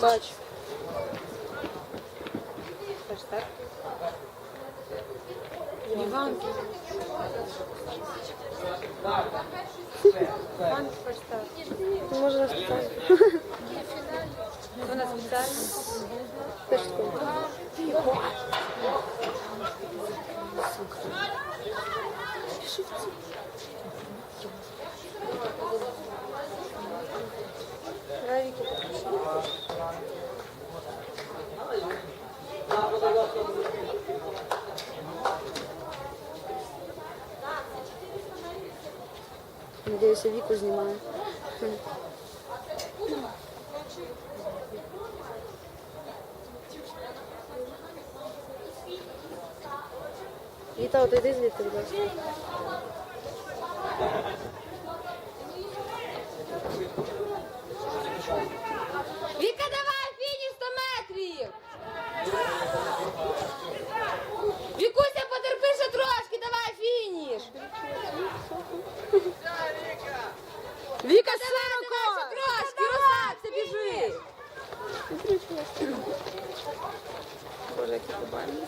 Бачу. Іван. Іван ферстар. Ну, Може, на спеціально. Вона спеціально. Теж таке. Давай, Надеюсь, я Віку знімаю. Віта, отойди звідти, будь ласка. Віка, широко. Ще трошки, розслабся, біжи. Боже, які побачення.